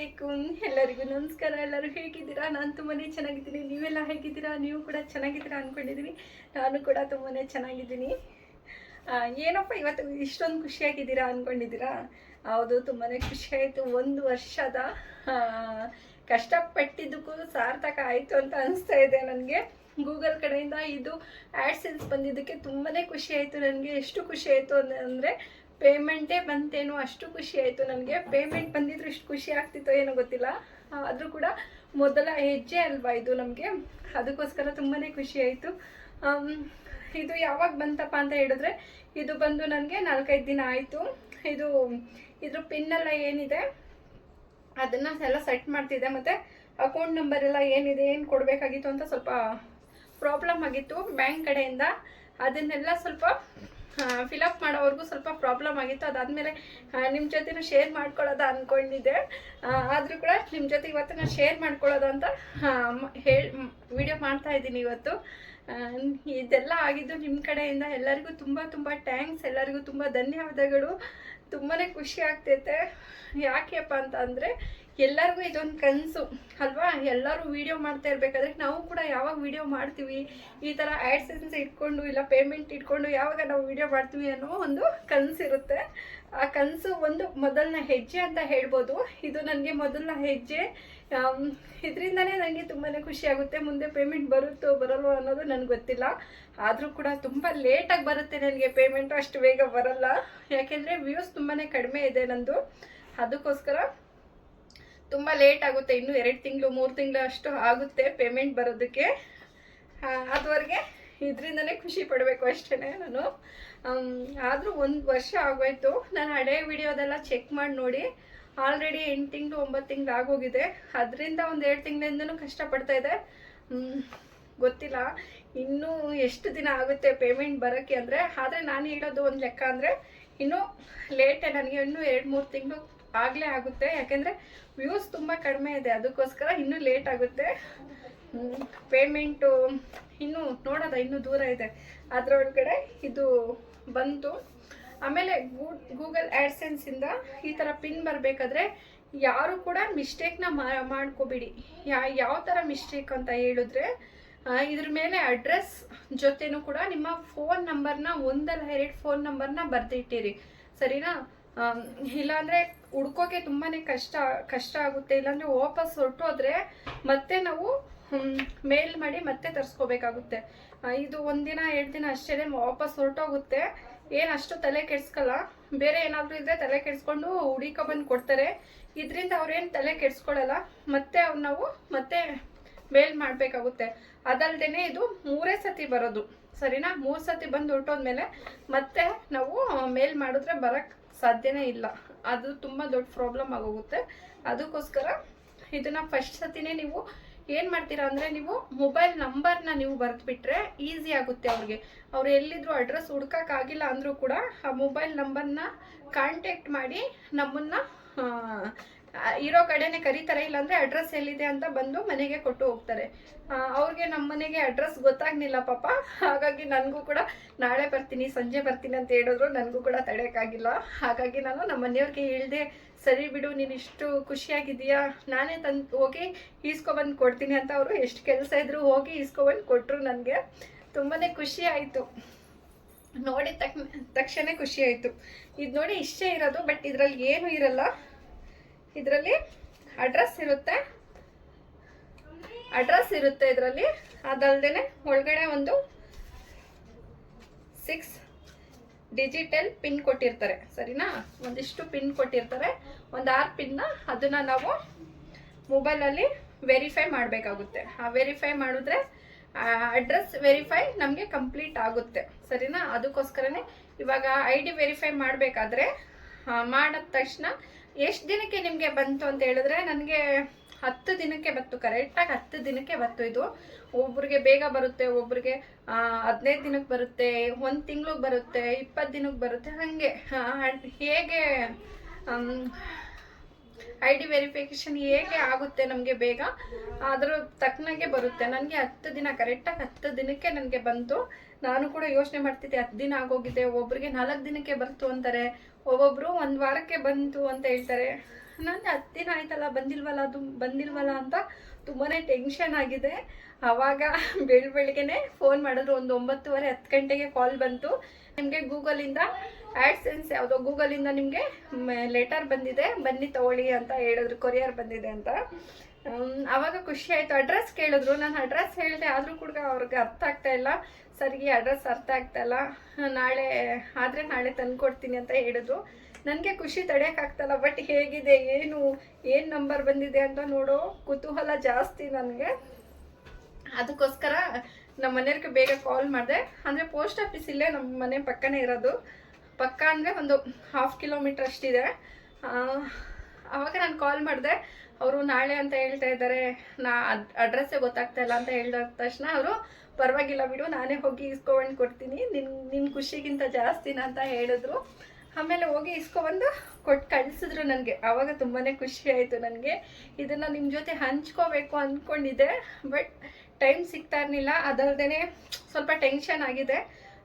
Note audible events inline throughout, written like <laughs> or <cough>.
ಅಲೈಕುಮ್ ಎಲ್ಲರಿಗೂ ನಮಸ್ಕಾರ. ಎಲ್ಲರೂ ಹೇಗಿದ್ದೀರಾ? ನಾನು ತುಂಬಾ ಚೆನ್ನಾಗಿದ್ದೀನಿ. ನೀವೆಲ್ಲ ಹೇಗಿದ್ದೀರಾ? ನೀವು ಕೂಡ ಚೆನ್ನಾಗಿದ್ದೀರಾ ಅಂದ್ಕೊಂಡಿದ್ದೀನಿ ನಾನು ಕೂಡ ತುಂಬಾ ಚೆನ್ನಾಗಿದ್ದೀನಿ. ಏನಪ್ಪ ಇವತ್ತು ಇಷ್ಟೊಂದು ಖುಷಿಯಾಗಿದ್ದೀರಾ ಅಂದ್ಕೊಂಡಿದ್ದೀರಾ ಹೌದು ತುಂಬಾ ಖುಷಿಯಾಯಿತು. ಒಂದು ವರ್ಷದ ಕಷ್ಟಪಟ್ಟಿದ್ದಕ್ಕೂ ಸಾರ್ಥಕ ಆಯಿತು ಅಂತ ಅನಿಸ್ತಾ ಇದೆ ನನಗೆ. ಗೂಗಲ್ ಕಡೆಯಿಂದ ಇದು ಆ್ಯಡ್ಸೆನ್ಸ್ ಬಂದಿದ್ದಕ್ಕೆ ತುಂಬಾ ಖುಷಿ ಆಯಿತು ನನಗೆ ಎಷ್ಟು ಖುಷಿ ಆಯಿತು ಅಂದರೆ ಪೇಮೆಂಟೇ ಬಂತೇನೋ ಅಷ್ಟು ಖುಷಿ ಆಯಿತು ನನಗೆ. ಪೇಮೆಂಟ್ ಬಂದಿದ್ರು ಇಷ್ಟು ಖುಷಿ ಆಗ್ತಿತ್ತೋ ಏನೋ ಗೊತ್ತಿಲ್ಲ. ಆದರೂ ಕೂಡ ಮೊದಲ ಹೆಜ್ಜೆ ಅಲ್ವಾ ಇದು ನಮಗೆ? ಅದಕ್ಕೋಸ್ಕರ ತುಂಬಾ ಖುಷಿ ಆಯಿತು. ಇದು ಯಾವಾಗ ಬಂತಪ್ಪ ಅಂತ ಹೇಳಿದ್ರೆ ಇದು ಬಂದು ನನಗೆ ನಾಲ್ಕೈದು ದಿನ ಆಯಿತು. ಇದು, ಇದ್ರ ಪಿನ್ನೆಲ್ಲ ಏನಿದೆ? ಅದನ್ನ ಎಲ್ಲ ಸೆಟ್ ಮಾಡ್ತಿದ್ದೆ. ಮತ್ತೆ ಅಕೌಂಟ್ ನಂಬರ್ ಎಲ್ಲ ಏನಿದೆ, ಏನು ಕೊಡಬೇಕಾಗಿತ್ತು ಅಂತ ಸ್ವಲ್ಪ ಪ್ರಾಬ್ಲಮ್ ಆಗಿತ್ತು ಬ್ಯಾಂಕ್ ಕಡೆಯಿಂದ. ಅದನ್ನೆಲ್ಲ ಸ್ವಲ್ಪ ಫಿಲಪ್ ಮಾಡೋವರೆಗೂ ಸ್ವಲ್ಪ ಪ್ರಾಬ್ಲಮ್ ಆಗಿತ್ತು. ಅದಾದಮೇಲೆ ನಿಮ್ಮ ಜೊತೆನೂ ಶೇರ್ ಮಾಡ್ಕೊಳ್ಳೋದ ಅಂದ್ಕೊಂಡಿದ್ದೆ ಆದರೂ ಕೂಡ ನಿಮ್ಮ ಜೊತೆ ಇವತ್ತು ನಾನು ಶೇರ್ ಮಾಡ್ಕೊಳ್ಳೋದು ಅಂತ ಹೇಳಿ ವಿಡಿಯೋ ಮಾಡ್ತಾ ಇದ್ದೀನಿ ಇವತ್ತು. ಇದೆಲ್ಲ ಆಗಿದ್ದು ನಿಮ್ಮ ಕಡೆಯಿಂದ ಎಲ್ಲರಿಗೂ ತುಂಬ ತುಂಬ ಥ್ಯಾಂಕ್ಸ್ ಎಲ್ಲರಿಗೂ ತುಂಬ ಧನ್ಯವಾದಗಳು. ತುಂಬಾ ಖುಷಿ ಆಗ್ತೈತೆ. ಯಾಕೆಪ್ಪ ಅಂತ ಅಂದರೆ ಎಲ್ಲರಿಗೂ ಇದೊಂದು ಕನಸು, ಅಲ್ವಾ? ಎಲ್ಲರೂ ವಿಡಿಯೋ ಮಾಡ್ತಾ ಇರಬೇಕಾದ್ರೆ ನಾವು ಕೂಡ ಯಾವಾಗ ವಿಡಿಯೋ ಮಾಡ್ತೀವಿ, ಈ ಥರ ಆ್ಯಡ್ಸೆನ್ಸ್ ಇಟ್ಕೊಂಡು ಇಲ್ಲ ಪೇಮೆಂಟ್ ಇಟ್ಕೊಂಡು ಯಾವಾಗ ನಾವು ವಿಡಿಯೋ ಮಾಡ್ತೀವಿ ಅನ್ನೋ ಒಂದು ಕನಸಿರುತ್ತೆ ಆ ಕನಸು ಒಂದು ಮೊದಲನ ಹೆಜ್ಜೆ ಅಂತ ಹೇಳ್ಬೋದು. ಇದು ನನಗೆ ಮೊದಲನ ಹೆಜ್ಜೆ. ಇದರಿಂದನೇ ನನಗೆ ತುಂಬಾ ಖುಷಿ ಆಗುತ್ತೆ. ಮುಂದೆ ಪೇಮೆಂಟ್ ಬರುತ್ತೋ ಬರಲ್ವೋ ಅನ್ನೋದು ನನಗೆ ಗೊತ್ತಿಲ್ಲ. ಆದರೂ ಕೂಡ ತುಂಬ ಲೇಟಾಗಿ ಬರುತ್ತೆ ನನಗೆ ಪೇಮೆಂಟು ಅಷ್ಟು ಬೇಗ ಬರಲ್ಲ. ಯಾಕೆಂದರೆ ವ್ಯೂಸ್ ತುಂಬಾ ಕಡಿಮೆ ಇದೆ ನಂದು. ಅದಕ್ಕೋಸ್ಕರ ತುಂಬ ಲೇಟ್ ಆಗುತ್ತೆ, ಇನ್ನು ಎರಡು ತಿಂಗಳು, ಮೂರು ತಿಂಗಳು ಅಷ್ಟು ಆಗುತ್ತೆ ಪೇಮೆಂಟ್ ಬರೋದಕ್ಕೆ. ಅದುವರೆಗೆ ಇದರಿಂದನೇ ಖುಷಿ ಪಡಬೇಕು ಅಷ್ಟೇ ನಾನು. ಆದರೂ ಒಂದು ವರ್ಷ ಆಗೋಯ್ತು. ನಾನು ಹಳೆ ವಿಡಿಯೋದೆಲ್ಲ ಚೆಕ್ ಮಾಡಿ ನೋಡಿ. ಆಲ್ರೆಡಿ ಎಂಟು ತಿಂಗಳು, ಒಂಬತ್ತು ತಿಂಗಳು ಆಗೋಗಿದೆ. ಅದರಿಂದ ಒಂದು ಎರಡು ತಿಂಗಳಿಂದನೂ ಕಷ್ಟಪಡ್ತಾ ಇದೆ. ಗೊತ್ತಿಲ್ಲ. ಇನ್ನೂ ಎಷ್ಟು ದಿನ ಆಗುತ್ತೆ ಪೇಮೆಂಟ್ ಬರೋಕ್ಕೆ ಅಂದರೆ, ಆದರೆ ನಾನು ಹೇಳೋದು ಒಂದು ಲೆಕ್ಕ ಅಂದರೆ, ಇನ್ನೂ ಲೇಟೇ ನನಗೆ ಇನ್ನೂ ಎರಡು, ಮೂರು ತಿಂಗಳು ಆಗಲೇ ಆಗುತ್ತೆ. ಯಾಕೆಂದರೆ ವ್ಯೂಸ್ ತುಂಬ ಕಡಿಮೆ ಇದೆ. ಅದಕ್ಕೋಸ್ಕರ ಇನ್ನೂ ಲೇಟ್ ಆಗುತ್ತೆ. ಪೇಮೆಂಟು ಇನ್ನೂ ನೋಡೋದ? ಇನ್ನೂ ದೂರ ಇದೆ. ಅದರೊಳಗಡೆ ಇದು ಬಂತು. ಆಮೇಲೆ ಗೂಗಲ್ ಆ್ಯಡ್ಸೆನ್ಸಿಂದ ಈ ಥರ ಪಿನ್ ಬರಬೇಕಾದ್ರೆ ಯಾರು ಕೂಡ ಮಿಸ್ಟೇಕ್ನ ಮಾಡ್ಕೋಬಿಡಿ. ಯಾ, ಯಾವ ಥರ ಮಿಸ್ಟೇಕ್ ಅಂತ ಹೇಳಿದ್ರೆ ಇದ್ರ ಮೇಲೆ ಅಡ್ರೆಸ್ ಜೊತೆನೂ ಕೂಡ ನಿಮ್ಮ ಫೋನ್ ನಂಬರ್ನ ಒಂದಲ್ಲ, ಎರಡು ಫೋನ್ ನಂಬರ್ನ ಬರೆದಿಟ್ಟಿರಿ. ಸರಿನಾ? ಇಲ್ಲಾಂದ್ರೆ ಹುಡ್ಕೋಕೆ ತುಂಬಾನೇ ಕಷ್ಟ ಕಷ್ಟ ಆಗುತ್ತೆ. ಇಲ್ಲಾಂದ್ರೆ ವಾಪಸ್ ಹೊರಟೋದ್ರೆ ಮತ್ತೆ ನಾವು ಮೇಲ್ ಮಾಡಿ ಮತ್ತೆ ತರಿಸ್ಕೋಬೇಕಾಗುತ್ತೆ. ಇದು ಒಂದಿನ ಎರಡು ದಿನ ಅಷ್ಟೇ ವಾಪಸ್ ಹೊರಟೋಗುತ್ತೆ. ಏನು ಅಷ್ಟು ತಲೆ ಕೆಡ್ಸ್ಕಲ್ಲ. ಬೇರೆ ಏನಾದರೂ ಇದ್ರೆ ತಲೆ ಕೆಡ್ಸ್ಕೊಂಡು ಹುಡಿಕೊ ಬಂದು ಕೊಡ್ತಾರೆ. ಇದರಿಂದ ಅವ್ರೇನು ತಲೆ ಕೆಡ್ಸ್ಕೊಳ್ಳಲ್ಲ ಮತ್ತೆ ಅವ್ರು ನಾವು ಮತ್ತೆ ಮೇಲ್ ಮಾಡಬೇಕಾಗುತ್ತೆ. ಅದಲ್ದೇನೆ ಇದು ಮೂರೇ ಸತಿ ಬರೋದು. ಸರಿನಾ? ಮೂರು ಸತಿ ಬಂದು ಹೊರಟೋದ್ಮೇಲೆ ಮತ್ತೆ ನಾವು ಮೇಲ್ ಮಾಡಿದ್ರೆ ಬರಕ್ಕೆ ಸಾಧ್ಯನೇ ಇಲ್ಲ. ಅದು ತುಂಬ ದೊಡ್ಡ ಪ್ರಾಬ್ಲಮ್ ಆಗೋಗುತ್ತೆ. ಅದಕ್ಕೋಸ್ಕರ ಇದನ್ನ ಫಸ್ಟ್ ಸತಿನೇ ನೀವು ಏನು ಮಾಡ್ತೀರಾ ಅಂದರೆ ನೀವು ಮೊಬೈಲ್ ನಂಬರ್ನ ನೀವು ಬರೆದ್ಬಿಟ್ರೆ ಈಸಿ ಆಗುತ್ತೆ ಅವ್ರಿಗೆ. ಅವ್ರು ಎಲ್ಲಿದ್ರು ಅಡ್ರೆಸ್ ಹುಡ್ಕೋಕ್ಕಾಗಿಲ್ಲ ಅಂದರೂ ಕೂಡ ಆ ಮೊಬೈಲ್ ನಂಬರ್ನ ಕಾಂಟ್ಯಾಕ್ಟ್ ಮಾಡಿ ನಮ್ಮನ್ನ ಇರೋ ಕಡೆನೆ ಕರೀತಾರೆ, ಇಲ್ಲಾಂದ್ರೆ ಅಡ್ರೆಸ್ ಎಲ್ಲಿದೆ ಅಂತ ಬಂದು ಮನೆಗೆ ಕೊಟ್ಟು ಹೋಗ್ತಾರೆ. ಅವ್ರಿಗೆ ನಮ್ಮ ಮನೆಗೆ ಅಡ್ರೆಸ್ ಗೊತ್ತಾಗ್ಲಿಲ್ಲ ಪಾಪ. ಹಾಗಾಗಿ ನನಗೂ ಕೂಡ ನಾಳೆ ಬರ್ತೀನಿ, ಸಂಜೆ ಬರ್ತೀನಿ ಅಂತ ಹೇಳಿದ್ರು, ನನಗೂ ಕೂಡ ತಡೆಯೋಕ್ಕಾಗಿಲ್ಲ. ಹಾಗಾಗಿ ನಾನು ನಮ್ಮ ಮನೆಯವ್ರಿಗೆ ಹೇಳ್ದೆ, ಸರಿ ಬಿಡು, ನೀನು ಇಷ್ಟು ಖುಷಿಯಾಗಿದೆಯಾ ನಾನೇ ತಂದು, ಹೋಗಿ ಈಸ್ಕೊಬಂದು ಕೊಡ್ತೀನಿ ಅಂತ ಅವರು ಎಷ್ಟು ಕೆಲಸ ಇದ್ರು ಹೋಗಿ ಈಸ್ಕೊಬಂದು ಕೊಟ್ಟರು ನನಗೆ. ತುಂಬಾ ಖುಷಿ ಆಯಿತು. ತಕ್ ತಕ್ಷಣ ಖುಷಿ ಆಯಿತು. ಇದು ನೋಡಿ ಇಷ್ಟೇ ಇರೋದು, ಬಟ್ ಇದರಲ್ಲಿ ಏನು ಇರಲ್ಲ. ಇದರಲ್ಲಿ ಅಡ್ರೆಸ್ ಇರುತ್ತೆ. ಅಡ್ರೆಸ್ ಇರುತ್ತೆ ಇದರಲ್ಲಿ. ಅದಲ್ಲದೆ ಒಳಗಡೆ ಒಂದು ಸಿಕ್ಸ್ ಡಿಜಿಟಲ್ ಪಿನ್ ಕೊಟ್ಟಿರ್ತಾರೆ. ಸರಿನಾ? ಒಂದಿಷ್ಟು ಪಿನ್ ಕೊಟ್ಟಿರ್ತಾರೆ. ಒಂದು ಆರು ಪಿನ್ನ ಅದನ್ನು ನಾವು ಮೊಬೈಲಲ್ಲಿ ವೆರಿಫೈ ಮಾಡಬೇಕಾಗುತ್ತೆ. ಆ ವೆರಿಫೈ ಮಾಡಿದ್ರೆ ಅಡ್ರೆಸ್ ವೆರಿಫೈ ನಮಗೆ ಕಂಪ್ಲೀಟ್ ಆಗುತ್ತೆ. ಸರಿನಾ? ಅದಕ್ಕೋಸ್ಕರನೇ ಇವಾಗ ಐ ಡಿ ವೆರಿಫೈ ಮಾಡಬೇಕಾದ್ರೆ ಮಾಡಿದ ತಕ್ಷಣ ಎಷ್ಟು ದಿನಕ್ಕೆ ನಿಮಗೆ ಬಂತು ಅಂತ ಹೇಳಿದ್ರೆ ನನಗೆ ಹತ್ತು ದಿನಕ್ಕೆ ಬಂತು ಕರೆಕ್ಟಾಗಿ ಹತ್ತು ದಿನಕ್ಕೆ ಬಂತು ಇದು. ಒಬ್ರಿಗೆ ಬೇಗ ಬರುತ್ತೆ, ಒಬ್ರಿಗೆ ಹದಿನೈದು ದಿನಕ್ಕೆ ಬರುತ್ತೆ, ಒಂದು ತಿಂಗ್ಳಿಗೆ ಬರುತ್ತೆ, ಇಪ್ಪತ್ತು ದಿನಕ್ಕೆ ಬರುತ್ತೆ, ಹಾಗೆ. ಹೇಗೆ ಐ ಡಿ ವೆರಿಫಿಕೇಶನ್ ಹೇಗೆ ಆಗುತ್ತೆ ನಮಗೆ ಬೇಗ, ಅದ್ರ ತಕ್ಕನಾಗೆ ಬರುತ್ತೆ. ನನಗೆ ಹತ್ತು ದಿನ ಕರೆಕ್ಟಾಗಿ ಹತ್ತು ದಿನಕ್ಕೆ ನನಗೆ ಬಂತು. ನಾನು ಕೂಡ ಯೋಚನೆ ಮಾಡ್ತಿದ್ದೆ, ಹತ್ತು ದಿನ ಆಗೋಗಿದೆ ಒಬ್ಬರಿಗೆ ನಾಲ್ಕು ದಿನಕ್ಕೆ ಬಂತು ಅಂತಾರೆ. ಒಬ್ಬೊಬ್ರು ಒಂದು ವಾರಕ್ಕೆ ಬಂತು ಅಂತ ಹೇಳ್ತಾರೆ. ನಾನು ಹತ್ತು ದಿನ ಆಯ್ತಲ್ಲ, ಬಂದಿಲ್ವಲ್ಲ, ಅದು ಬಂದಿಲ್ವಲ್ಲ ಅಂತ ತುಂಬಾ ಟೆನ್ಷನ್ ಆಗಿದೆ. ಆವಾಗ ಬೆಳ್ ಬೆಳಿಗ್ಗೆನೆ ಫೋನ್ ಮಾಡಿದ್ರು, ಒಂದು ಒಂಬತ್ತುವರೆ ಹತ್ತು ಗಂಟೆಗೆ ಕಾಲ್ ಬಂತು. ನಿಮಗೆ ಗೂಗಲಿಂದ ಆ್ಯಡ್ಸೆನ್ಸ್ ಯಾವುದೋ ಗೂಗಲಿಂದ ನಿಮಗೆ ಲೆಟರ್ ಬಂದಿದೆ, ಬನ್ನಿ ತಗೊಳ್ಳಿ ಅಂತ ಹೇಳಿದ್ರು ಕೊರಿಯರ್ ಬಂದಿದೆ ಅಂತ. ಆವಾಗ ಖುಷಿ ಆಯ್ತು. ಅಡ್ರೆಸ್ ಕೇಳಿದ್ರು. ನಾನು ಅಡ್ರೆಸ್ ಹೇಳಿದೆ, ಆದರೂ ಕೂಡ ಅವ್ರಿಗೆ ಅರ್ಥ ಆಗ್ತಾ ಇಲ್ಲ. ಸರಿಗೆ ಅಡ್ರೆಸ್ ಅರ್ಥ ಆಗ್ತಾ ಇಲ್ಲ. ನಾಳೆ, ಆದರೆ ನಾಳೆ ತಂದು ಕೊಡ್ತೀನಿ ಅಂತ ಹೇಳಿದ್ರು. ನನಗೆ ಖುಷಿ ತಡೆಯೋಕ್ಕಾಗ್ತಲ್ಲ ಬಟ್ ಹೇಗಿದೆ, ಏನು ಏನು ನಂಬರ್ ಬಂದಿದೆ ಅಂತ ನೋಡೋ ಕುತೂಹಲ ಜಾಸ್ತಿ ನನಗೆ. ಅದಕ್ಕೋಸ್ಕರ ನಮ್ಮ ಮನೆಯವ್ರಿಗೆ ಬೇಗ ಕಾಲ್ ಮಾಡಿದೆ. ಅಂದರೆ ಪೋಸ್ಟ್ ಆಫೀಸ್ ಇಲ್ಲೇ ನಮ್ಮ ಮನೆ ಪಕ್ಕನೇ ಇರೋದು. ಪಕ್ಕ ಅಂದರೆ ಒಂದು ಹಾಫ್ ಕಿಲೋಮೀಟ್ರ್ ಅಷ್ಟಿದೆ. ಆವಾಗ ನಾನು ಕಾಲ್ ಮಾಡಿದೆ. ಅವರು ನಾಳೆ ಅಂತ ಹೇಳ್ತಾ ಇದ್ದಾರೆ. ನಾ ಅಡ್ರೆಸ್ಸೇ ಗೊತ್ತಾಗ್ತಾ ಇಲ್ಲ ಅಂತ ಹೇಳಿದ ತಕ್ಷಣ ಅವರು, ಪರವಾಗಿಲ್ಲ ಬಿಡು, ನಾನೇ ಹೋಗಿ ಇಸ್ಕೊಂಡು ಕೊಡ್ತೀನಿ. ನಿನ್ ನಿನ್ನ ಖುಷಿಗಿಂತ ಜಾಸ್ತಿನ ಅಂತ ಹೇಳಿದ್ರು. ಆಮೇಲೆ ಹೋಗಿ ಇಸ್ಕೊಬಂದು ಕೊಟ್ಟು ಕಳಿಸಿದ್ರು ನನಗೆ. ಆವಾಗ ತುಂಬಾ ಖುಷಿ ಆಯಿತು ನನಗೆ. ಇದನ್ನು ನಿಮ್ಮ ಜೊತೆ ಹಂಚ್ಕೋಬೇಕು ಅಂದ್ಕೊಂಡಿದ್ದೆ ಬಟ್ ಟೈಮ್ ಸಿಗ್ತಾ ಇರಲಿಲ್ಲ. ಅದಲ್ಲದೆ ಸ್ವಲ್ಪ ಟೆನ್ಷನ್ ಆಗಿದೆ.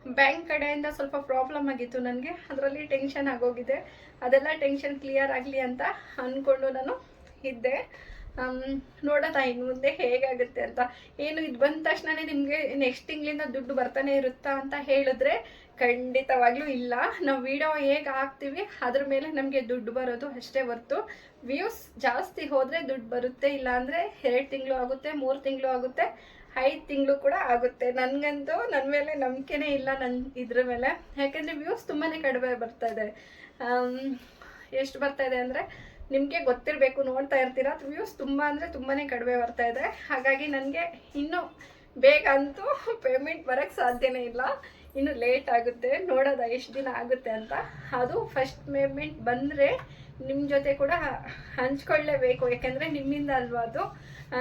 ಬ್ಯಾಂಕ್ ಕಡೆಯಿಂದ ಸ್ವಲ್ಪ ಪ್ರಾಬ್ಲಮ್ ಆಗಿತ್ತು ನನಗೆ. ಅದರಲ್ಲಿ ಟೆನ್ಷನ್ ಆಗೋಗಿದೆ. ಅದೆಲ್ಲ ಟೆನ್ಷನ್ ಕ್ಲಿಯರ್ ಆಗಲಿ ಅಂತ ಅಂದ್ಕೊಂಡು ನಾನು ಇದ್ದೆ ನೋಡೋಣ ಇನ್ನು ಮುಂದೆ ಹೇಗಾಗುತ್ತೆ ಅಂತ. ಏನು ಇದು ಬಂದ ತಕ್ಷಣನೇ ನಿಮಗೆ ನೆಕ್ಸ್ಟ್ ತಿಂಗಳಿಂದ ದುಡ್ಡು ಬರ್ತಾನೆ ಇರುತ್ತಾ ಅಂತ ಹೇಳಿದ್ರೆ ಖಂಡಿತವಾಗ್ಲೂ ಇಲ್ಲ. ನಾವು ವಿಡಿಯೋ ಹೇಗೆ ಹಾಕ್ತೀವಿ, ಅದ್ರ ಮೇಲೆ ನಮಗೆ ದುಡ್ಡು ಬರೋದು ಅಷ್ಟೇ ಹೊರ್ತು. ವ್ಯೂಸ್ ಜಾಸ್ತಿ ಹೋದರೆ ದುಡ್ಡು ಬರುತ್ತೆ ಇಲ್ಲ ಅಂದರೆ ಎರಡು ತಿಂಗಳು ಆಗುತ್ತೆ, ಮೂರು ತಿಂಗಳು ಆಗುತ್ತೆ, ಐದು ತಿಂಗಳು ಕೂಡ ಆಗುತ್ತೆ. ನನಗಂತೂ ನನ್ನ ಮೇಲೆ ನಂಬಿಕೆನೇ ಇಲ್ಲ ನನ್ನ ಇದ್ರ ಮೇಲೆ. ಯಾಕೆಂದರೆ ವ್ಯೂಸ್ ತುಂಬಾ ಕಡಿಮೆ ಬರ್ತಾ ಇದೆ. ಎಷ್ಟು ಬರ್ತಾ ಇದೆ ಅಂದರೆ ನಿಮಗೆ ಗೊತ್ತಿರಬೇಕು, ನೋಡ್ತಾ ಇರ್ತೀರಾ? ವ್ಯೂಸ್ ತುಂಬ ಅಂದರೆ ತುಂಬಾ ಕಡಿಮೆ ಬರ್ತಾ ಇದೆ. ಹಾಗಾಗಿ ನನಗೆ ಇನ್ನೂ ಬೇಗ ಅಂತೂ ಪೇಮೆಂಟ್ ಬರೋಕ್ಕೆ ಸಾಧ್ಯನೇ ಇಲ್ಲ. ಇನ್ನು ಲೇಟ್ ಆಗುತ್ತೆ. ನೋಡೋದ ಎಷ್ಟು ದಿನ ಆಗುತ್ತೆ ಅಂತ. ಅದು ಫಸ್ಟ್ ಪೇಮೆಂಟ್ ಬಂದರೆ ನಿಮ್ಮ ಜೊತೆ ಕೂಡ ಹಂಚ್ಕೊಳ್ಳೇಬೇಕು. ಯಾಕೆಂದರೆ ನಿಮ್ಮಿಂದ ಅಲ್ವಾ ಅದು?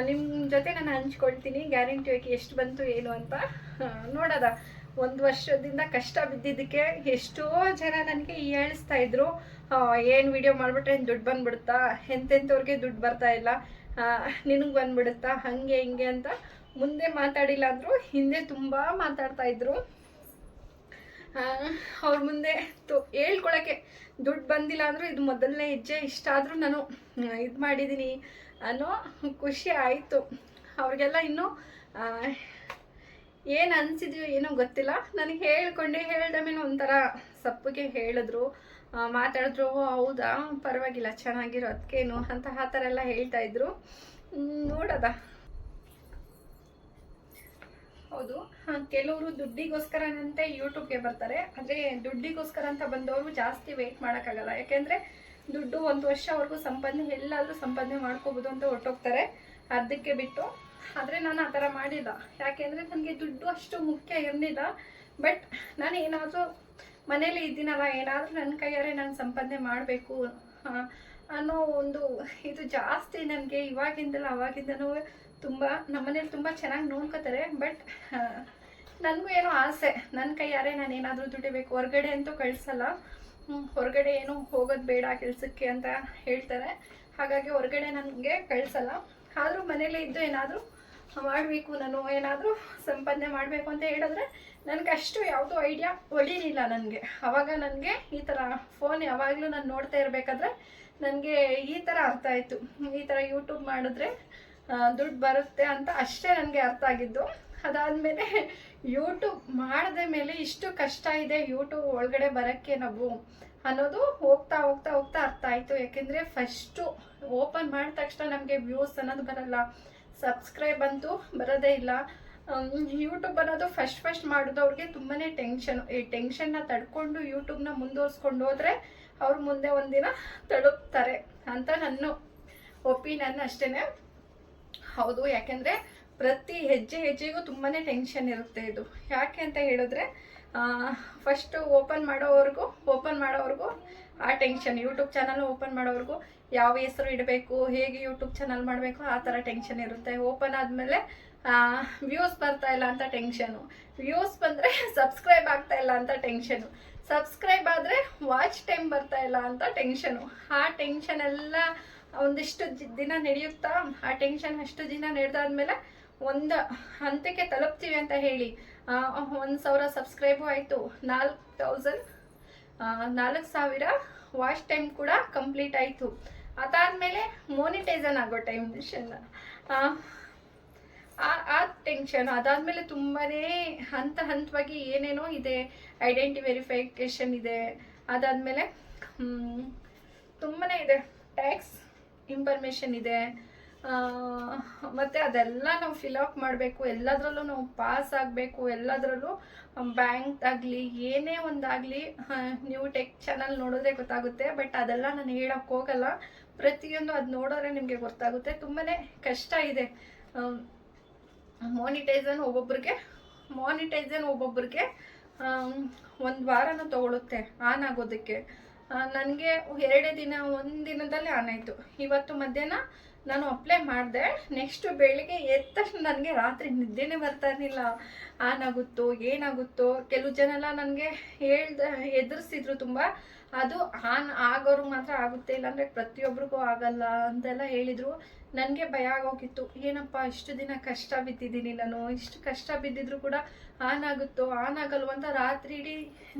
ನಿಮ್ಮ ಜೊತೆ ನಾನು ಹಂಚ್ಕೊಳ್ತೀನಿ. ಗ್ಯಾರಂಟಿ ಎಷ್ಟು ಬಂತು, ಏನು ಅಂತ ನೋಡೋದ. ಒಂದು ವರ್ಷದಿಂದ ಕಷ್ಟ ಬಿದ್ದಿದ್ದಕ್ಕೆ ಎಷ್ಟೋ ಜನ ನನಗೆ ಹೇಳಿಸ್ತಾ ಇದ್ರು ಏನು ವಿಡಿಯೋ ಮಾಡಿಬಿಟ್ರೆ ದುಡ್ಡು ಬಂದ್ಬಿಡುತ್ತಾ? ಎಂತೆಂಥವ್ರಿಗೆ ದುಡ್ಡು ಬರ್ತಾ ಇಲ್ಲ? ನಿನಗೆ ಬಂದ್ಬಿಡುತ್ತಾ? ಹಾಗೆ, ಹಿಂಗೆ ಅಂತ ಮುಂದೆ ಮಾತಾಡಿಲ್ಲ ಅಂದರು ಹಿಂದೆ ತುಂಬ ಮಾತಾಡ್ತಾ ಇದ್ರು. ಅವ್ರ ಮುಂದೆ ತು, ಹೇಳ್ಕೊಳಕ್ಕೆ ದುಡ್ಡು ಬಂದಿಲ್ಲ ಅಂದರೂ ಇದು ಮೊದಲನೇ ಹೆಜ್ಜೆ. ಇಷ್ಟ ಆದರೂ ನಾನು ಇದು ಮಾಡಿದ್ದೀನಿ ಅನ್ನೋ ಖುಷಿ ಆಯಿತು. ಅವ್ರಿಗೆಲ್ಲ ಇನ್ನೂ ಏನು ಅನ್ಸಿದ್ಯೋ ಏನೋ ಗೊತ್ತಿಲ್ಲ. ನನಗೆ ಹೇಳ್ಕೊಂಡೆ ಹೇಳ್ದ ಮೇಲೆ ಒಂಥರ ಸಪ್ಪಗೆ ಹೇಳಿದ್ರು. ಮಾತಾಡಿದ್ರು "ಓ, ಹೌದಾ? ಪರವಾಗಿಲ್ಲ ಚೆನ್ನಾಗಿರೋ ಅದಕ್ಕೇನು ಅಂತ ಆ ಥರ ಎಲ್ಲ ಹೇಳ್ತಾ ಇದ್ರು. ನೋಡದ? ಹೌದು. ಕೆಲವರು ದುಡ್ಡಿಗೋಸ್ಕರನಂತೆ ಯೂಟ್ಯೂಬ್ಗೆ ಬರ್ತಾರೆ. ಆದರೆ ದುಡ್ಡಿಗೋಸ್ಕರ ಅಂತ ಬಂದವರು ಜಾಸ್ತಿ ವೆಯ್ಟ್ ಮಾಡೋಕ್ಕಾಗಲ್ಲ. ಯಾಕೆಂದರೆ ದುಡ್ಡು ಒಂದು ವರ್ಷವರೆಗೂ ಸಂಪಾದನೆ ಎಲ್ಲಾದರೂ ಸಂಪಾದನೆ ಮಾಡ್ಕೋಬೋದು ಅಂತ ಹೊರಟೋಗ್ತಾರೆ. ಅರ್ಧಕ್ಕೆ ಬಿಟ್ಟು ಆದರೆ ನಾನು ಆ ಥರ ಮಾಡಿಲ್ಲ. ಯಾಕೆಂದರೆ ನನಗೆ ದುಡ್ಡು ಅಷ್ಟು ಮುಖ್ಯ ಇರಲಿಲ್ಲ. ಬಟ್ ನಾನು ಏನಾದರೂ ಮನೇಲಿ ಇದ್ದೀನಲ್ಲ, ಏನಾದರೂ ನನ್ನ ಕೈಯಾರೆ ನಾನು ಸಂಪಾದನೆ ಮಾಡಬೇಕು ಅನ್ನೋ ಒಂದು ಇದು ಜಾಸ್ತಿ ನನಗೆ ಇವಾಗಿಂದಲ್ಲ, ಅವಾಗಿಂದನೂ ತುಂಬ ನಮ್ಮನೇಲಿ ತುಂಬ ಚೆನ್ನಾಗಿ ನೋಡ್ಕೋತಾರೆ. ಬಟ್ ನನಗೂ ಏನೋ ಆಸೆ. ನನ್ನ ಕೈಯಾರೆ ನಾನು ಏನಾದರೂ ದುಡಿಬೇಕು ಹೊರಗಡೆ ಅಂತೂ ಕಳಿಸಲ್ಲ. ಹೊರಗಡೆ ಏನು ಹೋಗೋದು ಬೇಡ ಕೆಲಸಕ್ಕೆ ಅಂತ ಹೇಳ್ತಾರೆ. ಹಾಗಾಗಿ ಹೊರಗಡೆ ನನಗೆ ಕಳಿಸಲ್ಲ. ಆದರೂ ಮನೇಲೇ ಇದ್ದು ಏನಾದರೂ ಮಾಡಬೇಕು, ನಾನು ಏನಾದರೂ ಸಂಪಾದನೆ ಮಾಡಬೇಕು ಅಂತ ಹೇಳಿದ್ರೆ ನನಗೆ ಅಷ್ಟು ಯಾವುದೂ ಐಡಿಯಾ ಒಳಿಲಿಲ್ಲ ನನಗೆ. ಆವಾಗ ನನಗೆ ಈ ಥರ ಫೋನ್ ಯಾವಾಗಲೂ ನಾನು ನೋಡ್ತಾ ಇರಬೇಕಾದ್ರೆ ನನಗೆ ಈ ಥರ ಅರ್ಥ ಆಯಿತು ಈ ಥರ ಯೂಟ್ಯೂಬ್ ಮಾಡಿದ್ರೆ ದುಡ್ಡು ಬರುತ್ತೆ ಅಂತ ಅಷ್ಟೇ ನನಗೆ ಅರ್ಥ ಆಗಿದ್ದು. ಅದಾದಮೇಲೆ ಯೂಟ್ಯೂಬ್ ಮಾಡಿದ ಮೇಲೆ ಇಷ್ಟು ಕಷ್ಟ ಇದೆ ಯೂಟ್ಯೂಬ್ ಒಳಗಡೆ ಬರೋಕ್ಕೆ ನಾವು ಅನ್ನೋದು ಹೋಗ್ತಾ ಹೋಗ್ತಾ ಹೋಗ್ತಾ ಅರ್ಥ ಆಯಿತು. ಯಾಕೆಂದರೆ ಫಸ್ಟು ಓಪನ್ ಮಾಡಿದ ತಕ್ಷಣ ನಮಗೆ ವ್ಯೂಸ್ ಅನ್ನೋದು ಬರಲ್ಲ. ಸಬ್ಸ್ಕ್ರೈಬ್ ಅಂತೂ ಬರೋದೇ ಇಲ್ಲ. ಯೂಟ್ಯೂಬ್ ಅನ್ನೋದು ಫಸ್ಟ್ ಫಸ್ಟ್ ಮಾಡಿದವ್ರಿಗೆ ತುಂಬಾ ಟೆನ್ಷನ್ ಈ ಟೆನ್ಷನ್ನ ತಡ್ಕೊಂಡು ಯೂಟ್ಯೂಬ್ನ ಮುಂದುವರ್ಸ್ಕೊಂಡು ಹೋದರೆ ಅವ್ರು ಮುಂದೆ ಒಂದಿನ ತಲುಪ್ತಾರೆ ಅಂತ ನನ್ನ ಒಪಿನಿಯನ್ ಅಷ್ಟೇ ಹೌದು, ಯಾಕೆಂದರೆ ಪ್ರತಿ ಹೆಜ್ಜೆ ಹೆಜ್ಜೆಗೂ ತುಂಬಾ ಟೆನ್ಷನ್ ಇರುತ್ತೆ ಇದು. ಯಾಕೆ ಅಂತ ಹೇಳಿದ್ರೆ ಫಸ್ಟು ಓಪನ್ ಮಾಡೋವರೆಗೂ ಓಪನ್ ಮಾಡೋವರೆಗೂ ಆ ಟೆನ್ಷನ್ ಯೂಟ್ಯೂಬ್ ಚಾನಲ್ ಓಪನ್ ಮಾಡೋವರೆಗೂ ಯಾವ ಹೆಸರು ಇಡಬೇಕು, ಹೇಗೆ ಯೂಟ್ಯೂಬ್ ಚಾನಲ್ ಮಾಡಬೇಕು, ಆ ಥರ ಟೆನ್ಷನ್ ಇರುತ್ತೆ. ಓಪನ್ ಆದಮೇಲೆ ವ್ಯೂಸ್ ಬರ್ತಾ ಇಲ್ಲ ಅಂತ ಟೆನ್ಷನು ವ್ಯೂಸ್ ಬಂದರೆ ಸಬ್ಸ್ಕ್ರೈಬ್ ಆಗ್ತಾ ಇಲ್ಲ ಅಂತ ಟೆನ್ಷನು ಸಬ್ಸ್ಕ್ರೈಬ್ ಆದರೆ ವಾಚ್ ಟೈಮ್ ಬರ್ತಾ ಇಲ್ಲ ಅಂತ ಟೆನ್ಷನು ಆ ಟೆನ್ಷನ್ ಎಲ್ಲ ಒಂದಿಷ್ಟು ದಿನ ನಡೆಯುತ್ತಾ, ಆ ಟೆನ್ಷನ್ ಅಷ್ಟು ದಿನ ನಡೆದಾದ್ಮೇಲೆ ಒಂದು ಹಂತಕ್ಕೆ ತಲುಪ್ತೀವಿ ಅಂತ ಹೇಳಿ ಒಂದು ಸಾವಿರ ಸಬ್ಸ್ಕ್ರೈಬು ಆಯಿತು. ನಾಲ್ಕು ತೌಸಂಡ್ ನಾಲ್ಕು ಸಾವಿರ ವಾಚ್ ಟೈಮ್ ಕೂಡ ಕಂಪ್ಲೀಟ್ ಆಯಿತು. ಅದಾದಮೇಲೆ ಮೋನಿಟೈಸನ್ ಆಗೋ ಟೆನ್ಷನ್ ಆ ಆ ಟೆನ್ಷನ್ ಅದಾದಮೇಲೆ ತುಂಬಾ ಹಂತ ಹಂತವಾಗಿ ಏನೇನೋ ಇದೆ ಐಡೆಂಟಿ ವೆರಿಫಿಕೇಶನ್ ಇದೆ. ಅದಾದ್ಮೇಲೆ ತುಂಬಾ ಇದೆ. ಟ್ಯಾಕ್ಸ್ ಇನ್ಫಾರ್ಮೇಷನ್ ಇದೆ. ಮತ್ತು ಮತ್ತೆ ಅದೆಲ್ಲ ನಾವು ಫಿಲಪ್ ಮಾಡಬೇಕು. ಎಲ್ಲದರಲ್ಲೂ ನಾವು ಪಾಸ್ ಆಗಬೇಕು. ಎಲ್ಲದರಲ್ಲೂ ಬ್ಯಾಂಕ್ ಆಗಲಿ, ಏನೇ ಒಂದಾಗಲಿ ನ್ಯೂ ಟೆಕ್ ಚಾನಲ್ ನೋಡಿದ್ರೆ ಗೊತ್ತಾಗುತ್ತೆ. ಬಟ್ ಅದೆಲ್ಲ ನಾನು ಹೇಳಕ್ಕೆ ಹೋಗಲ್ಲ. ಪ್ರತಿಯೊಂದು ಅದು ನೋಡೋದ್ರೆ ನಿಮಗೆ ಗೊತ್ತಾಗುತ್ತೆ. ತುಂಬಾ ಕಷ್ಟ ಇದೆ. ಮಾನಿಟೈಸನ್ ಒಬ್ಬೊಬ್ರಿಗೆ ಮಾನಿಟೈಸನ್ ಒಬ್ಬೊಬ್ರಿಗೆ ಒಂದು ವಾರನ ತಗೊಳುತ್ತೆ ಆನ್ ಆಗೋದಕ್ಕೆ. ನನಗೆ ಎರಡೇ ದಿನ, ಒಂದು ದಿನದಲ್ಲಿ ಆನ್ ಆಯಿತು. ಇವತ್ತು ಮಧ್ಯಾಹ್ನ ನಾನು ಅಪ್ಲೈ ಮಾಡಿದೆ. ನೆಕ್ಸ್ಟ್ ಬೆಳಿಗ್ಗೆ ಎದ್ದ ತಕ್ಷಣ ನನಗೆ ರಾತ್ರಿ ನಿದ್ದೆನೇ ಬರ್ತಾ ಇರಲಿಲ್ಲ. ಆನ್ ಆಗುತ್ತೋ ಏನಾಗುತ್ತೋ ಕೆಲವು ಜನ ಎಲ್ಲ ನನಗೆ ಹೇಳ್ದ, ಎದುರಿಸಿದ್ರು ತುಂಬ. ಅದು ಆನ್ ಆಗೋರ್ಗೆ ಮಾತ್ರ ಆಗುತ್ತೆ, ಇಲ್ಲಾಂದರೆ ಪ್ರತಿಯೊಬ್ರಿಗೂ ಆಗಲ್ಲ ಅಂತೆಲ್ಲ ಹೇಳಿದರು. ನನಗೆ ಭಯ ಆಗೋಗಿತ್ತು. ಏನಪ್ಪ, ಇಷ್ಟು ದಿನ ಕಷ್ಟ ಬಿದ್ದಿದ್ದೀನಿ ನಾನು. ಇಷ್ಟು ಕಷ್ಟ ಬಿದ್ದಿದ್ರು ಕೂಡ ಆನ್ ಆಗುತ್ತೋ ಆನ್ ಆಗಲ್ವೋ ಅಂತ ರಾತ್ರಿ ಇಡೀ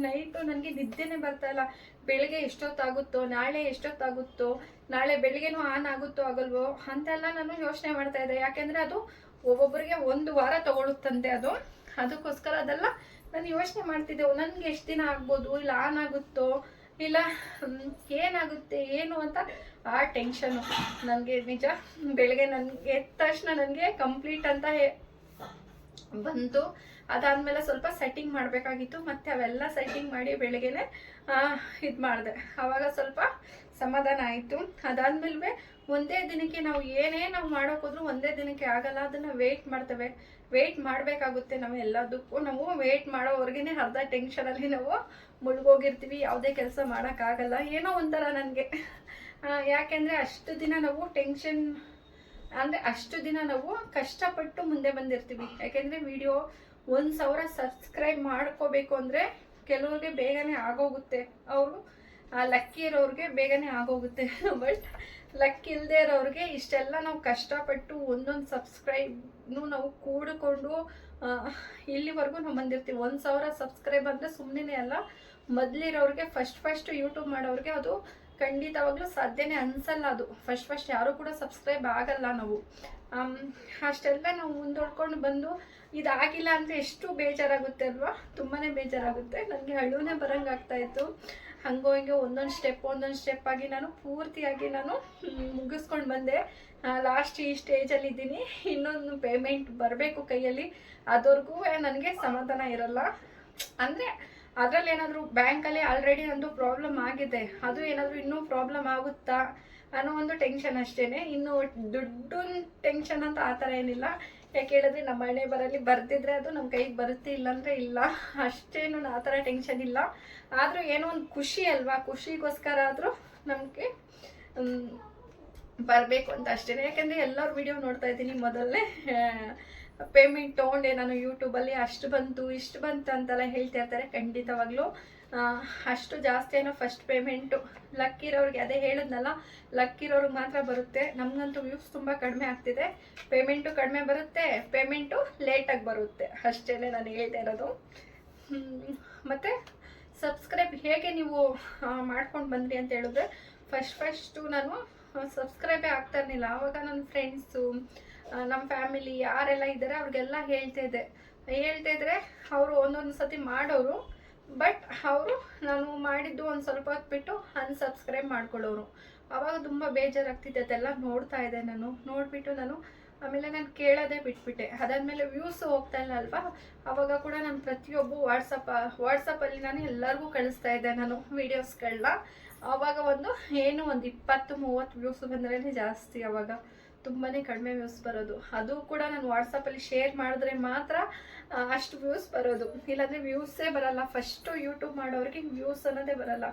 ನೈಟು ನನಗೆ ನಿದ್ದೆನೇ ಬರ್ತಾ ಇಲ್ಲ. ಬೆಳಿಗ್ಗೆ ಎಷ್ಟೊತ್ತಾಗುತ್ತೋ, ನಾಳೆ ಎಷ್ಟೊತ್ತಾಗುತ್ತೋ, ನಾಳೆ ಬೆಳಿಗ್ಗೆನೂ ಆನ್ ಆಗುತ್ತೋ ಆಗಲ್ವೋ ಅಂತೆಲ್ಲ ನಾನು ಯೋಚನೆ ಮಾಡ್ತಾ ಇದ್ದೆ. ಯಾಕೆಂದರೆ ಅದು ಒಬ್ಬೊಬ್ಬರಿಗೆ ಒಂದು ವಾರ ತಗೊಳುತ್ತಂತೆ ಅದು. ಅದಕ್ಕೋಸ್ಕರ ಅದೆಲ್ಲ ನಾನು ಯೋಚನೆ ಮಾಡ್ತಿದ್ದೆ. ನನಗೆ ಎಷ್ಟು ದಿನ ಆಗ್ಬೋದು? ಇಲ್ಲ ಆನ್ ಆಗುತ್ತೋ? ಇಲ್ಲ ಏನಾಗುತ್ತೆ, ಏನು ಅಂತ ಆ ಟೆನ್ಷನು ನನಗೆ ನಿಜ, ಬೆಳಗ್ಗೆ ನನಗೆ ಎದ್ದ ತಕ್ಷಣ ನನಗೆ ಕಂಪ್ಲೀಟ್ ಅಂತ ಬಂತು. ಅದಾದಮೇಲೆ ಸ್ವಲ್ಪ ಸೆಟ್ಟಿಂಗ್ ಮಾಡಬೇಕಾಗಿತ್ತು, ಮತ್ತೆ ಅವೆಲ್ಲ ಸೆಟ್ಟಿಂಗ್ ಮಾಡಿ ಬೆಳಗ್ಗೆನೆ ಇದು ಮಾಡಿದೆ. ಅವಾಗ ಸ್ವಲ್ಪ ಸಮಾಧಾನ ಆಯಿತು. ಅದಾದ್ಮೇಲೆ ಒಂದೇ ದಿನಕ್ಕೆ ನಾವು ಏನೇ ನಾವು ಮಾಡೋಕ್ಕೋದ್ರೂ ಒಂದೇ ದಿನಕ್ಕೆ ಆಗಲ್ಲ, ಅದನ್ನು ವೆಯ್ಟ್ ಮಾಡ್ತೇವೆ. ವೆಯ್ಟ್ ಮಾಡಬೇಕಾಗುತ್ತೆ ನಾವು ಎಲ್ಲದಕ್ಕೂ. ನಾವು ವೆಯ್ಟ್ ಮಾಡೋವರೆಗೇ ಅರ್ಧ ಟೆನ್ಷನಲ್ಲಿ ನಾವು ಮುಳುಗೋಗಿರ್ತೀವಿ. ಯಾವುದೇ ಕೆಲಸ ಮಾಡೋಕ್ಕಾಗಲ್ಲ ಏನೋ ಒಂಥರ ನನಗೆ. ಯಾಕೆಂದರೆ ಅಷ್ಟು ದಿನ ನಾವು ಟೆನ್ಷನ್ ಅಂದರೆ ಅಷ್ಟು ದಿನ ನಾವು ಕಷ್ಟಪಟ್ಟು ಮುಂದೆ ಬಂದಿರ್ತೀವಿ. ಯಾಕೆಂದರೆ ವಿಡಿಯೋ ಒಂದು ಸಾವಿರ ಸಬ್ಸ್ಕ್ರೈಬ್ ಮಾಡ್ಕೋಬೇಕು ಅಂದರೆ ಕೆಲವ್ರಿಗೆ ಬೇಗನೆ ಆಗೋಗುತ್ತೆ. ಅವರು ಲಕ್ಕಿ ಇರೋರಿಗೆ ಬೇಗನೆ ಆಗೋಗುತ್ತೆ. <laughs> ಬಟ್ ಲಕ್ ಇಲ್ಲದೆ ಇರೋರಿಗೆ ಇಷ್ಟೆಲ್ಲ ನಾವು ಕಷ್ಟಪಟ್ಟು ಒಂದೊಂದು ಸಬ್ಸ್ಕ್ರೈಬ್ನು ನಾವು ಕೂಡಿಕೊಂಡು ಆ, ಇಲ್ಲಿವರೆಗೂ ನಾವು ಬಂದಿರ್ತೀವಿ. ಒಂದು ಸಾವಿರ ಸಬ್ಸ್ಕ್ರೈಬ್ ಅಂದರೆ ಸುಮ್ಮನೆ ಅಲ್ಲ ಮೊದಲಿರೋರಿಗೆ ಫಸ್ಟ್ ಫಸ್ಟ್ ಯೂಟ್ಯೂಬ್ ಮಾಡೋರಿಗೆ ಅದು ಖಂಡಿತವಾಗ್ಲೂ ಸಾಧ್ಯನೇ ಅನ್ಸಲ್ಲ ಅದು. ಫಸ್ಟ್ ಫಸ್ಟ್ ಯಾರು ಕೂಡ ಸಬ್ಸ್ಕ್ರೈಬ್ ಆಗಲ್ಲ ನಾವು. ಅಷ್ಟೆಲ್ಲ ನಾವು ಮುಂದೊಡ್ಕೊಂಡು ಬಂದು ಇದಾಗಿಲ್ಲ ಅಂದರೆ ಎಷ್ಟು ಬೇಜಾರಾಗುತ್ತೆ ಅಲ್ವಾ? ತುಂಬಾ ಬೇಜಾರಾಗುತ್ತೆ. ನನಗೆ ಅಳುನೇ ಬರಂಗಾಗ್ತಾ ಇತ್ತು. ಹಂಗೋ ಹಿಂಗೆ ಒಂದೊಂದು ಸ್ಟೆಪ್ ಒಂದೊಂದು ಸ್ಟೆಪ್ ಆಗಿ ನಾನು ಪೂರ್ತಿಯಾಗಿ ನಾನು ಮುಗಿಸ್ಕೊಂಡು ಬಂದೆ. ಲಾಸ್ಟ್ ಈ ಸ್ಟೇಜಲ್ಲಿ ಇದ್ದೀನಿ. ಇನ್ನೊಂದು ಪೇಮೆಂಟ್ ಬರಬೇಕು ಕೈಯಲ್ಲಿ. ಅದವರೆಗೂ ನನಗೆ ಸಮಾಧಾನ ಇರಲ್ಲ. ಅಂದರೆ ಅದರಲ್ಲಿ ಏನಾದರೂ ಬ್ಯಾಂಕಲ್ಲಿ ಆಲ್ರೆಡಿ ನಂದು ಪ್ರಾಬ್ಲಮ್ ಆಗಿದೆ. ಅದು ಏನಾದರೂ ಇನ್ನೂ ಪ್ರಾಬ್ಲಮ್ ಆಗುತ್ತಾ? ಅನ್ನೋ ಒಂದು ಟೆನ್ಷನ್ ಅಷ್ಟೇ ಇನ್ನು ದುಡ್ಡು ಟೆನ್ಷನ್ ಅಂತ ಆ ಥರ ಏನಿಲ್ಲ. ಯಾಕೆ ಹೇಳಿದ್ರೆ ನಮ್ಮ ಹಣೆ ಬರಲ್ಲಿ ಬರ್ತಿದ್ರೆ ಅದು ನಮ್ಮ ಕೈಗೆ ಬರುತ್ತೆ ಇಲ್ಲಾಂದ್ರೆ ಇಲ್ಲ. ಅಷ್ಟೇನು ಆ ಥರ ಟೆನ್ಷನ್ ಇಲ್ಲ. ಆದರೂ ಏನೋ ಒಂದು ಖುಷಿ ಅಲ್ವಾ? ಖುಷಿಗೋಸ್ಕರ ಆದರೂ ನಮಗೆ ಬರಬೇಕು ಅಂತ ಅಷ್ಟೇ ಯಾಕೆಂದರೆ ಎಲ್ಲರ ವಿಡಿಯೋ ನೋಡ್ತಾ ಇದ್ದೀನಿ ಮೊದಲನೇ ಪೇಮೆಂಟ್ ತೊಗೊಂಡೆ ನಾನು ಯೂಟ್ಯೂಬಲ್ಲಿ ಅಷ್ಟು ಬಂತು, ಇಷ್ಟು ಬಂತು ಅಂತೆಲ್ಲ ಹೇಳ್ತಾ ಇರ್ತಾರೆ ಖಂಡಿತವಾಗ್ಲೂ. ಅಷ್ಟು ಜಾಸ್ತಿ ಏನೋ ಫಸ್ಟ್ ಪೇಮೆಂಟು ಲಕ್ಕಿರೋರಿಗೆ ಅದೇ ಹೇಳಿದ್ನಲ್ಲ ಲಕ್ಕಿರೋರಿಗೆ ಮಾತ್ರ ಬರುತ್ತೆ. ನಮಗಂತೂ ವ್ಯೂಸ್ ತುಂಬ ಕಡಿಮೆ ಆಗ್ತಿದೆ. ಪೇಮೆಂಟು ಕಡಿಮೆ ಬರುತ್ತೆ ಪೇಮೆಂಟು ಲೇಟಾಗಿ ಬರುತ್ತೆ. ಅಷ್ಟೇ ನಾನು ಹೇಳ್ತಾ ಇರೋದು. ಮತ್ತು ಸಬ್ಸ್ಕ್ರೈಬ್ ಹೇಗೆ ನೀವು ಮಾಡ್ಕೊಂಡು ಬಂದ್ರಿ ಅಂತ ಹೇಳಿದ್ರೆ ಫಸ್ಟ್ ಫಸ್ಟು ನಾನು ಸಬ್ಸ್ಕ್ರೈಬೇ ಆಗ್ತಾ ಇರಲಿಲ್ಲ. ಆವಾಗ ನನ್ನ ಫ್ರೆಂಡ್ಸು ನಮ್ಮ ಫ್ಯಾಮಿಲಿ ಯಾರೆಲ್ಲ ಇದ್ದಾರೆ ಅವ್ರಿಗೆಲ್ಲ ಹೇಳ್ತಾ ಇದ್ದೆ. ಹೇಳ್ತಾ ಇದ್ರೆ ಅವರು ಒಂದೊಂದು ಸತಿ ಮಾಡೋರು. ಬಟ್ ಅವರು ನಾನು ಮಾಡಿದ್ದು ಒಂದು ಸ್ವಲ್ಪ ಹೊತ್ತು ಬಿಟ್ಟು ಅನ್ಸಬ್ಸ್ಕ್ರೈಬ್ ಮಾಡ್ಕೊಳ್ಳೋರು. ಆವಾಗ ತುಂಬ ಬೇಜಾರಾಗ್ತಿದೆ, ಅದೆಲ್ಲ ನೋಡ್ತಾ ಇದ್ದೆ ನಾನು. ನೋಡಿಬಿಟ್ಟು ನಾನು ಆಮೇಲೆ ನಾನು ಕೇಳೋದೇ ಬಿಟ್ಬಿಟ್ಟೆ. ಅದಾದಮೇಲೆ ವ್ಯೂಸ್ ಹೋಗ್ತಾ ಇಲ್ಲ ಅಲ್ವಾ? ಅವಾಗ ಕೂಡ ನಾನು ಪ್ರತಿಯೊಬ್ಬ ವಾಟ್ಸಪ್ ವಾಟ್ಸಪ್ಪಲ್ಲಿ ನಾನು ಎಲ್ಲರಿಗೂ ಕಳಿಸ್ತಾ ಇದ್ದೆ ನಾನು ವೀಡಿಯೋಸ್ಗಳನ್ನ ಅವಾಗ ಒಂದು ಏನು ಒಂದು ಇಪ್ಪತ್ತು, ಮೂವತ್ತು ವ್ಯೂಸ್ ಬಂದ್ರೇ ಜಾಸ್ತಿ ಅವಾಗ. ತುಂಬಾ ಕಡಿಮೆ ವ್ಯೂಸ್ ಬರೋದು. ಅದು ಕೂಡ ನಾನು ವಾಟ್ಸಪ್ಪಲ್ಲಿ ಶೇರ್ ಮಾಡಿದ್ರೆ ಮಾತ್ರ ಅಷ್ಟು ವ್ಯೂಸ್ ಬರೋದು. ಇಲ್ಲಾಂದರೆ ವ್ಯೂಸೇ ಬರಲ್ಲ. ಫಸ್ಟು ಯೂಟ್ಯೂಬ್ ಮಾಡೋರಿಗೆ ವ್ಯೂಸ್ ಅನ್ನೋದೇ ಬರಲ್ಲ.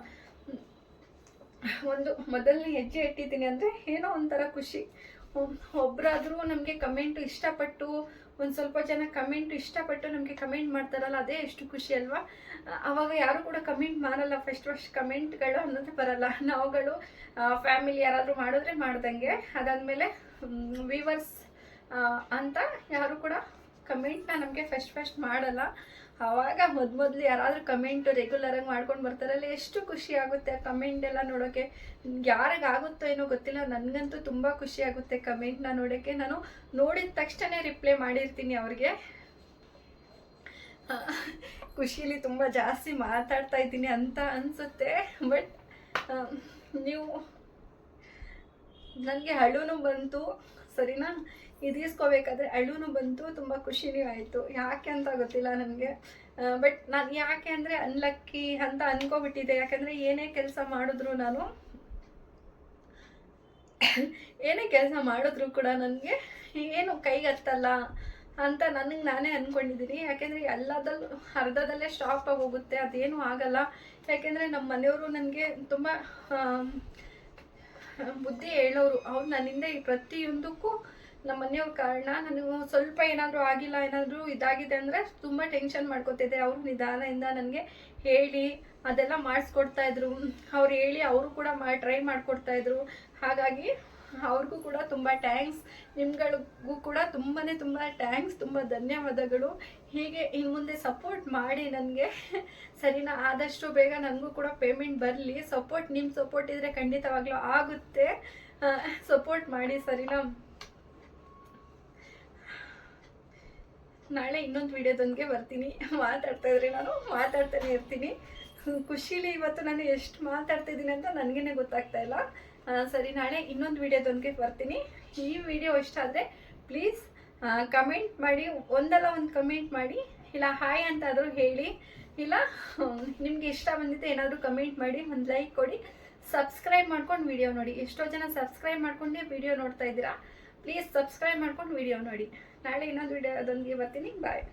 ಒಂದು ಮೊದಲನೇ ಹೆಜ್ಜೆ ಇಟ್ಟಿದ್ದೀನಿ ಅಂದರೆ ಏನೋ ಒಂಥರ ಖುಷಿ. ಒಬ್ಬರಾದರೂ ನಮಗೆ ಕಮೆಂಟ್ ಇಷ್ಟಪಟ್ಟು, ಒಂದು ಸ್ವಲ್ಪ ಜನ ಕಮೆಂಟ್ ಇಷ್ಟಪಟ್ಟು ನಮಗೆ ಕಮೆಂಟ್ ಮಾಡ್ತಾರಲ್ಲ, ಅದೇ ಎಷ್ಟು ಖುಷಿ ಅಲ್ವಾ? ಆವಾಗ ಯಾರು ಕೂಡ ಕಮೆಂಟ್ ಮಾಡಲ್ಲ ಫಸ್ಟ್ ಫಸ್ಟ್ ಕಮೆಂಟ್ಗಳು ಅನ್ನೋದೇ ಬರಲ್ಲ. ನಾವುಗಳು ಫ್ಯಾಮಿಲಿ ಯಾರಾದರೂ ಮಾಡಿದ್ರೆ ಮಾಡ್ದಂಗೆ. ಅದಾದಮೇಲೆ ವಿವರ್ಸ್ ಅಂತ ಯಾರು ಕೂಡ ಕಮೆಂಟ್ನ ನಮಗೆ ಫಸ್ಟ್ ಫಸ್ಟ್ ಮಾಡಲ್ಲ. ಆವಾಗ ಮೊದ್ ಮೊದಲು ಯಾರಾದರೂ ಕಮೆಂಟ್ ರೆಗ್ಯುಲರಾಗಿ ಮಾಡ್ಕೊಂಡು ಬರ್ತಾರಲ್ಲ ಎಷ್ಟು ಖುಷಿ ಆಗುತ್ತೆ ಕಮೆಂಟ್ ಎಲ್ಲ ನೋಡೋಕ್ಕೆ ಯಾರಿಗಾಗುತ್ತೋ ಏನೋ ಗೊತ್ತಿಲ್ಲ, ನನಗಂತೂ ತುಂಬ ಖುಷಿ ಆಗುತ್ತೆ ಕಮೆಂಟ್ನ ನೋಡೋಕ್ಕೆ ನಾನು ನೋಡಿದ ತಕ್ಷಣ ರಿಪ್ಲೈ ಮಾಡಿರ್ತೀನಿ ಅವ್ರಿಗೆ. ಖುಷಿಲಿ ತುಂಬ ಜಾಸ್ತಿ ಮಾತಾಡ್ತಾ ಇದ್ದೀನಿ ಅಂತ ಅನಿಸುತ್ತೆ. ಬಟ್ ನೀವು ನನಗೆ ಅಳುನು ಬಂತು. ಸರಿನಾ ಇದೀಸ್ಕೋಬೇಕಾದ್ರೆ ಅಳುನು ಬಂತು, ತುಂಬ ಖುಷಿನೂ ಆಯಿತು. ಯಾಕೆ ಅಂತ ಗೊತ್ತಿಲ್ಲ ನನಗೆ. ಬಟ್ ನಾನು ಯಾಕೆ ಅಂದರೆ ಅನ್ಲಕ್ಕಿ ಅಂತ ಅನ್ಕೋಬಿಟ್ಟಿದ್ದೆ. ಯಾಕಂದರೆ ಏನೇ ಕೆಲಸ ಮಾಡಿದ್ರು ನಾನು, ಏನೇ ಕೆಲಸ ಮಾಡಿದ್ರು ಕೂಡ ನನಗೆ ಏನು ಕೈಗತ್ತಲ್ಲ ಅಂತ ನನಗೆ ನಾನೇ ಅಂದ್ಕೊಂಡಿದ್ದೀನಿ ಯಾಕೆಂದರೆ ಎಲ್ಲದಲ್ಲೂ ಅರ್ಧದಲ್ಲೇ ಸ್ಟಾಪ್ ಆಗಿ ಹೋಗುತ್ತೆ, ಅದೇನು ಆಗಲ್ಲ. ಯಾಕೆಂದರೆ ನಮ್ಮ ಮನೆಯವರು ನನಗೆ ತುಂಬ ಬುದ್ಧಿ ಹೇಳೋರು, ಅವ್ರು ನನ್ನಿಂದ ಈ ಪ್ರತಿಯೊಂದಕ್ಕೂ ನಮ್ಮ ಮನೆಯವ್ರ ಕಾರಣ. ನನಗೆ ಸ್ವಲ್ಪ ಏನಾದರೂ ಆಗಿಲ್ಲ, ಏನಾದರೂ ಇದಾಗಿದೆ ಅಂದರೆ ತುಂಬ ಟೆನ್ಷನ್ ಮಾಡ್ಕೊತಿದ್ದೆ. ಅವರು ನಿಧಾನದಿಂದ ನನಗೆ ಹೇಳಿ, ಅದೆಲ್ಲ ಮಾಡಿಸ್ಕೊಡ್ತಾ ಇದ್ರು. ಅವ್ರು ಹೇಳಿ, ಅವರು ಕೂಡ ಮಾಡಿ ಟ್ರೈ ಮಾಡಿಕೊಡ್ತಾ ಇದ್ರು. ಹಾಗಾಗಿ ಅವ್ರಿಗೂ ಕೂಡ ತುಂಬ ಟ್ಯಾಂಕ್ಸ್ ನಿಮ್ಗಳಿಗೂ ಕೂಡ ತುಂಬಾ ತುಂಬ ಟ್ಯಾಂಕ್ಸ್ ತುಂಬ ಧನ್ಯವಾದಗಳು. ಹೀಗೆ ಇನ್ನು ಮುಂದೆ ಸಪೋರ್ಟ್ ಮಾಡಿ ನನಗೆ. ಸರಿನಾ? ಆದಷ್ಟು ಬೇಗ ನನಗೂ ಕೂಡ ಪೇಮೆಂಟ್ ಬರಲಿ. ಸಪೋರ್ಟ್ ನಿಮ್ಮ ಸಪೋರ್ಟ್ ಇದ್ದರೆ ಖಂಡಿತವಾಗ್ಲೂ ಆಗುತ್ತೆ. ಸಪೋರ್ಟ್ ಮಾಡಿ ಸರಿನಾ? ನಾಳೆ ಇನ್ನೊಂದು ವಿಡಿಯೋದೊಂದಿಗೆ ಬರ್ತೀನಿ. ಮಾತಾಡ್ತಾ ಇದ್ರೆ ನಾನು ಮಾತಾಡ್ತಾನೆ ಇರ್ತೀನಿ. ಖುಷಿಲಿ ಇವತ್ತು ನಾನು ಎಷ್ಟು ಮಾತಾಡ್ತಿದ್ದೀನಿ ಅಂತ ನನಗೇನೆ ಗೊತ್ತಾಗ್ತಾ ಇಲ್ಲ. ಸರಿ, ನಾಳೆ ಇನ್ನೊಂದು ವಿಡಿಯೋದೊಂದಿಗೆ ಬರ್ತೀನಿ. ಈ ವಿಡಿಯೋ ಇಷ್ಟ ಆದರೆ ಪ್ಲೀಸ್ ಕಮೆಂಟ್ ಮಾಡಿ, ಒಂದಲ್ಲ ಒಂದು ಕಮೆಂಟ್ ಮಾಡಿ, ಇಲ್ಲ ಹಾಯ್ ಅಂತಾದರೂ ಹೇಳಿ, ಇಲ್ಲ, ನಿಮಗೆ ಇಷ್ಟ ಬಂದಿದ್ದೆ ಏನಾದರೂ ಕಮೆಂಟ್ ಮಾಡಿ, ಒಂದು ಲೈಕ್ ಕೊಡಿ ಸಬ್ಸ್ಕ್ರೈಬ್ ಮಾಡ್ಕೊಂಡು ವಿಡಿಯೋ ನೋಡಿ. ಎಷ್ಟೋ ಜನ ಸಬ್ಸ್ಕ್ರೈಬ್ ಮಾಡ್ಕೊಂಡೇ ವಿಡಿಯೋ ನೋಡ್ತಾ ಇದ್ದೀರಾ? ಪ್ಲೀಸ್ ಸಬ್ಸ್ಕ್ರೈಬ್ ಮಾಡ್ಕೊಂಡು ವಿಡಿಯೋ ನೋಡಿ. ನಾಳೆ ಇನ್ನೊಂದು ವಿಡಿಯೋದೊಂದಿಗೆ ಬರ್ತೀನಿ. ಬಾಯ್